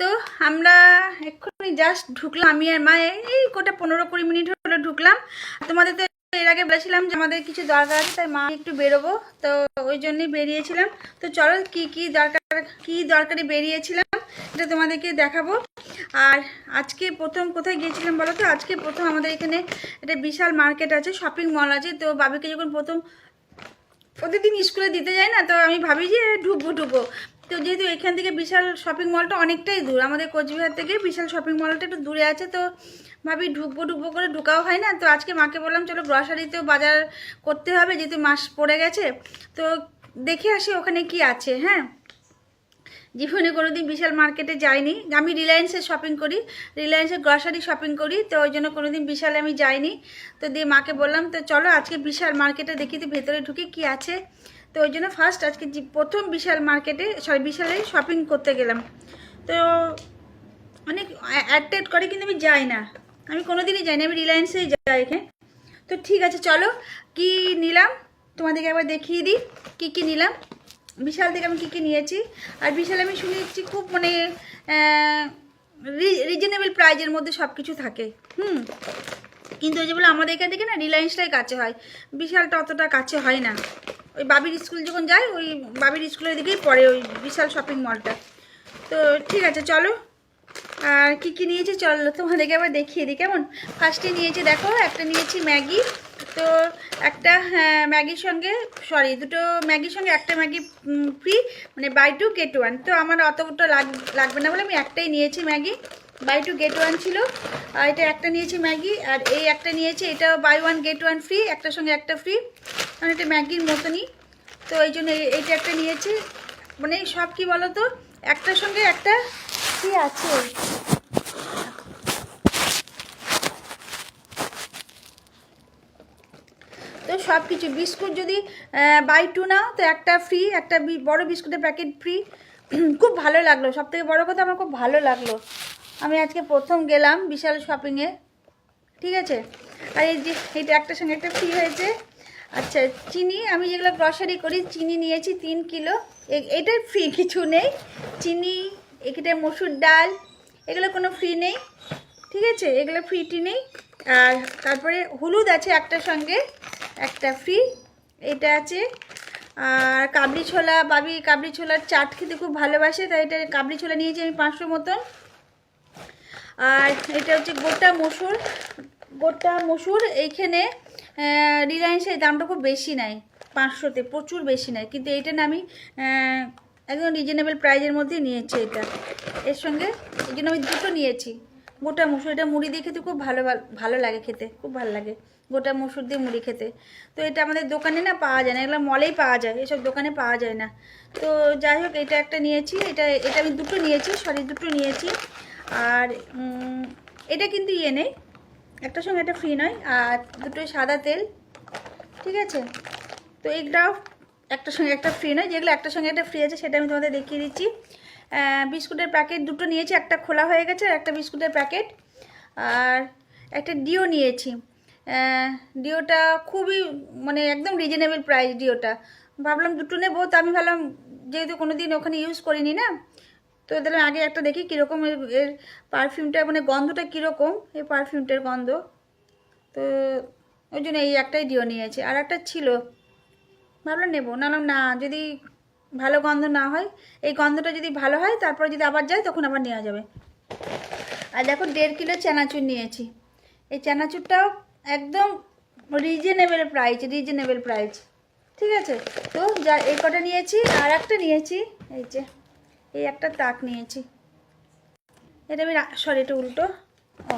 তো আমরা এক্ষুনি জাস্ট ঢুকলাম, আমি আর মা, এই কোটা পনেরো কুড়ি মিনিট হলো ঢুকলাম। তোমাদের তো এর আগে বলেছিলাম যে আমাদের কিছু দরকার আছে, তাই মা একটু বেরোবো। তো ওই জন্যই বেরিয়েছিলাম। তো চলো কি কি দরকার, কি দরকারি বেরিয়েছিলাম এটা তোমাদেরকে দেখাবো। আর আজকে প্রথম কোথায় গিয়েছিলাম বলো তো? আজকে প্রথম আমাদের এখানে একটা বিশাল মার্কেট আছে শপিং মল আছে। তো বাবিকে যখন প্রথম, প্রতিদিন স্কুলে দিতে যাই না, তো আমি ভাবি যে ঢুকবো ঢুকবো। তো যেহেতু এখান থেকে বিশাল শপিং মলটা অনেকটাই দূর, আমাদের কোচবিহার থেকে বিশাল শপিং মলটা একটু দূরে আছে, তো ভাবি ঢুকবো ঢুকবো করে ঢুকাও হয় না। তো আজকে মাকে বললাম, চলো গ্রসারিতেও বাজার করতে হবে, যেহেতু মাস পড়ে গেছে, তো দেখে আসি ওখানে কি আছে। হ্যাঁ? জীবনে কোনো দিন বিশাল মার্কেটে যাইনি। আমি রিলায়েন্সে শপিং করি রিলায়েন্সে গ্রসারি শপিং করি, তো ওই জন্য কোনো দিন বিশালে আমি যাইনি। তো দিয়ে মাকে বললাম, তো চলো আজকে বিশাল মার্কেটে দেখি, তো ভেতরে ঢুকে কি আছে? তো ওই জন্য ফার্স্ট আজকে প্রথম বিশাল মার্কেটে সরি বিশালে শপিং করতে গেলাম। তো অনেক অ্যাট্রাক্ট করে, কিন্তু আমি যাই না। আমি কোনোদিনই যাই না, আমি রিলায়েন্সেই যাই এখানে। তো ঠিক আছে, চলো কি নিলাম? তোমাদেরকে একবার দেখিয়ে দিই কি কি নিলাম। বিশাল থেকে আমি কী কী নিয়েছি। আর বিশাল আমি শুনেছি খুব মানে রিজনেবল প্রাইজের মধ্যে সব কিছু থাকে। হুম। কিন্তু ওই যে বলে আমাদের এখান থেকে না রিলায়েন্সটাই কাছে হয়। বিশালটা অতটা কাছে হয় না। ওই বাবির স্কুল যখন যাই ওই বাবির স্কুলের দিকেই পড়ে ওই বিশাল শপিং মলটা তো ঠিক আছে চলো। আর কী কী নিয়েছি চলো তোমাদেরকে আবার দেখিয়ে দিই কেমন? ফার্স্টে নিয়েছি দেখো একটা নিয়েছি ম্যাগি। তো একটা হ্যাঁ, ম্যাগির সঙ্গে সরি দুটো ম্যাগির সঙ্গে একটা ম্যাগি ফ্রি মানে বাই টু গেট ওয়ান তো আমার অতটা লাগ- লাগবে না বলে আমি একটাই নিয়েছি Maggi. Buy two get one ছিল। আর এটা একটা নিয়েছি ম্যাগি আর এই একটা নিয়েছি এটা buy one get one free একটার সঙ্গে একটা ফ্রি মানে এটা ম্যাগির মতনই। তো এই জন্য এই- এইটা একটা নিয়েছি। মানে সব কি বলো তো একটার সঙ্গে একটা কি আছে? তো সব কিছু। বিস্কুট যদি বাই টু নাও, তো একটা ফ্রি একটা বড় বিস্কুটের প্যাকেট ফ্রি খুব ভালো লাগল। সব থেকে বড়ো কথা আমার খুব ভালো লাগল। আমি আজকে প্রথম গেলাম বিশাল শপিংয়ে ঠিক আছে? আর এই যে এইটা একটার সঙ্গে একটা ফ্রি হয়েছে। আচ্ছা চিনি, আমি যেগুলো গ্রসারি করি, চিনি নিয়েছি তিন কিলো। এটার ফ্রি কিছু নেই। চিনি, এখানে মসুর ডাল, এগুলো কোনো ফ্রি নেই। ঠিক আছে? এগুলো ফ্রিটি নেই। আর তারপরে হলুদ আছে একটার সঙ্গে, একটা ফ্রি এটা আছে। আর কাবলি ছোলা, বাবি কাবলি ছোলার চাট খেতে খুব ভালোবাসে, তাই এটা কাবলি ছোলা নিয়েছি আমি পাঁচশো মতন। আর এটা হচ্ছে গোটা মসুর গোটা মসুর এইখানে রিলায়েন্সের দামটা খুব বেশি নেয়, পাঁচশোতে প্রচুর বেশি নেয়। কিন্তু এইটা না আমি একদম রিজনেবল প্রাইজের মধ্যে নিয়েছি এটা। এর সঙ্গে এই জন্য আমি দুটো নিয়েছি, গোটা মুসুর। এটা মুড়ি দিয়ে খেতে খুব ভালো ভালো লাগে খেতে, খুব ভালো লাগে গোটা মুসুর দিয়ে মুড়ি খেতে। তো এটা আমাদের দোকানে না পাওয়া যায় না, এগুলো মলেই পাওয়া যায়, এসব দোকানে পাওয়া যায় না। তো যাই হোক, এটা একটা নিয়েছি, এটা এটা আমি দুটো নিয়েছি সরি দুটো নিয়েছি। আর এটা কিন্তু ইয়ে নেই একটার সঙ্গে একটা ফ্রি নয়, আর দুটোই সাদা তেল, ঠিক আছে? তো এইটাও একটার সঙ্গে একটা ফ্রি নয়, যেগুলো একটার সঙ্গে একটা ফ্রি আছে, সেটা আমি তোমাদের দেখিয়ে দিচ্ছি। বিস্কুটের প্যাকেট দুটো নিয়েছি, একটা খোলা হয়ে গেছে আর একটা বিস্কুটের প্যাকেট আর একটা ডিও নিয়েছি। ডিওটা খুবই মানে একদম রিজনেবল প্রাইস ডিওটা ভাবলাম দুটো নেব, তো আমি ভাবলাম যেহেতু কোনো দিন ওখানে ইউজ করিনি না তো তাহলে আগে একটা দেখি কীরকম এর এর পারফিউমটা মানে গন্ধটা কীরকম, এই পারফিউমটার গন্ধ। তো ওই জন্য এই একটাই ডিও নিয়েছে। আর একটা ছিল ভাবলাম নেব। না না যদি ভালো গন্ধ না হয়, এই গন্ধটা যদি ভালো হয়, তারপরে যদি আবার যায়, তখন আবার নেওয়া যাবে। আর দেখো, দেড় কিলো চানাচুর নিয়েছি। এই চানাচুরটাও একদম রিজনেবল প্রাইস রিজনেবল প্রাইস ঠিক আছে? তো যা, এই কটা নিয়েছি, আর একটা নিয়েছি, এই যে। এই একটা তাক নিয়েছি। এটা আমি সরি, এটা উল্টো। ও,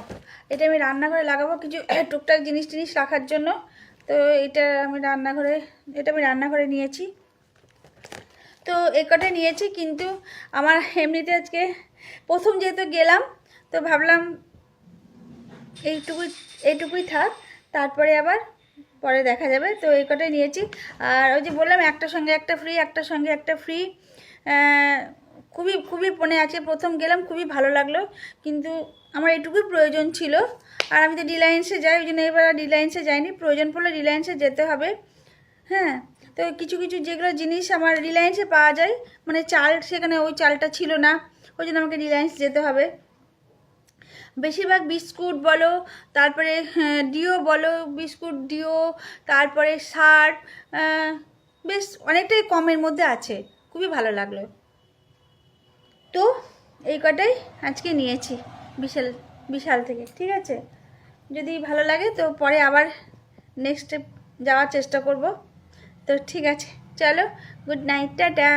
এটা আমি রান্নাঘরে লাগাবো কিছু টুকটাক জিনিস টিনিস রাখার জন্য। তো এটা আমি রান্নাঘরে, এটা আমি রান্নাঘরে নিয়েছি। তো এ কটা নিয়েছি, কিন্তু আমার এমনিতে আজকে প্রথম যেহেতু গেলাম, তো ভাবলাম এইটুকুই এইটুকুই থাক, তারপরে আবার পরে দেখা যাবে। তো এই কটাই নিয়েছি। আর ওই যে বললাম একটার সঙ্গে একটা ফ্রি একটার সঙ্গে একটা ফ্রি খুবই খুবই মনে আছে। প্রথম গেলাম খুবই ভালো লাগল। কিন্তু আমার এটুকুই প্রয়োজন ছিল। আর আমি তো রিলায়েন্সে যাই ওই জন্য এবার রিলায়েন্সে যাইনি। প্রয়োজন পড়লে রিলায়েন্সে যেতে হবে। হ্যাঁ তো কিছু কিছু যেগুলো জিনিস আমার রিলায়েন্সে পাওয়া যায় মানে চাল সেখানে ওই চালটা ছিল না ওই জন্য আমাকে রিলায়েন্স যেতে হবে। বেশিরভাগ বিস্কুট বলো তারপরে হ্যাঁ, ডিও বলো বিস্কুট ডিও তারপরে সার বেশ অনেকটাই কমের মধ্যে আছে। খুবই ভালো লাগল। তো এই কটাই আজকে নিয়েছি বিশাল বিশাল থেকে, ঠিক আছে? যদি ভালো লাগে তো পরে আবার নেক্সট যাওয়ার চেষ্টা করব। তো ঠিক আছে, চলো গুড নাইট টাটা।